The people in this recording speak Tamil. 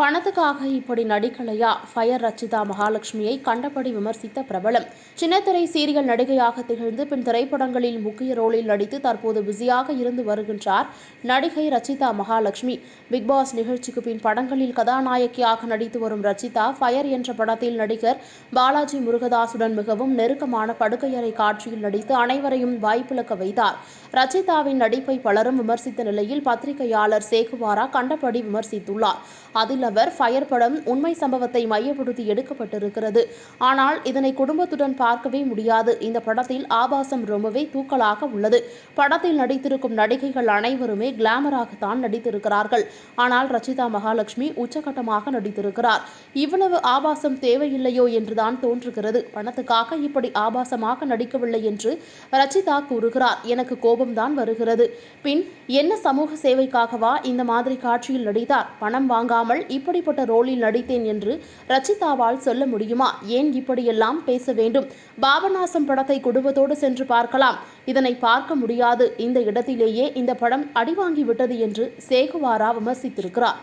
பணத்துக்காக இப்படி நடிக்கலையா? ஃபயர் ரச்சிதா மகாலட்சுமியை கண்டபடி விமர்சித்த பிரபலம். சின்னத்திரை சீரியல் நடிகையாக திகழ்ந்து பின் திரைப்படங்களில் முக்கிய ரோலில் நடித்து தற்போது பிஸியாக இருந்து வருகின்றார் நடிகை ரச்சிதா மகாலட்சுமி. பிக்பாஸ் நிகழ்ச்சிக்கு பின் படங்களில் கதாநாயகியாக நடித்து வரும் ரச்சிதா ஃபயர் என்ற படத்தில் நடிகர் பாலாஜி முருகதாசுடன் மிகவும் நெருக்கமான படுக்கையறை காட்சியில் நடித்து அனைவரையும் வாய்ப்பிழக்க வைத்தார். ரச்சிதாவின் நடிப்பை பலரும் விமர்சித்த நிலையில் பத்திரிகையாளர் சேகுவாரா கண்டபடி விமர்சித்துள்ளார். அதில் கணவர் ஃபயர் படம் உண்மை சம்பவத்தை மையப்படுத்தி எடுக்கப்பட்டிருக்கிறது. ஆனால் இதனை குடும்பத்துடன் பார்க்கவே முடியாது. இந்த படத்தில் ஆபாசம் ரொம்பவே தூக்கலாக உள்ளது. படத்தில் நடித்திருக்கும் நடிகைகள் அனைவருமே கிளாமராகத்தான் நடித்திருக்கிறார்கள். ஆனால் ரச்சிதா மகாலட்சுமி உச்சகட்டமாக நடித்திருக்கிறார். இவ்வளவு ஆபாசம் தேவையில்லையோ என்றுதான் தோன்றுகிறது. பணத்துக்காக இப்படி ஆபாசமாக நடிக்கவில்லை என்று ரச்சிதா கூறுகிறார். எனக்கு கோபம்தான் வருகிறது. பின் என்ன சமூக சேவைக்காகவா இந்த மாதிரி காட்சியில் நடித்தார்? பணம் வாங்காமல் இப்படிப்பட்ட ரோலில் நடித்தேன் என்று ரச்சிதாவால் சொல்ல முடியுமா? ஏன் இப்படியெல்லாம் பேச வேண்டும்? பாபநாசம் படத்தை குடும்பத்தோடு சென்று பார்க்கலாம். இதனை பார்க்க முடியாது. இந்த இடத்திலேயே இந்த படம் அடிவாங்கி விட்டது என்று சேகுவாரா விமர்சித்திருக்கிறார்.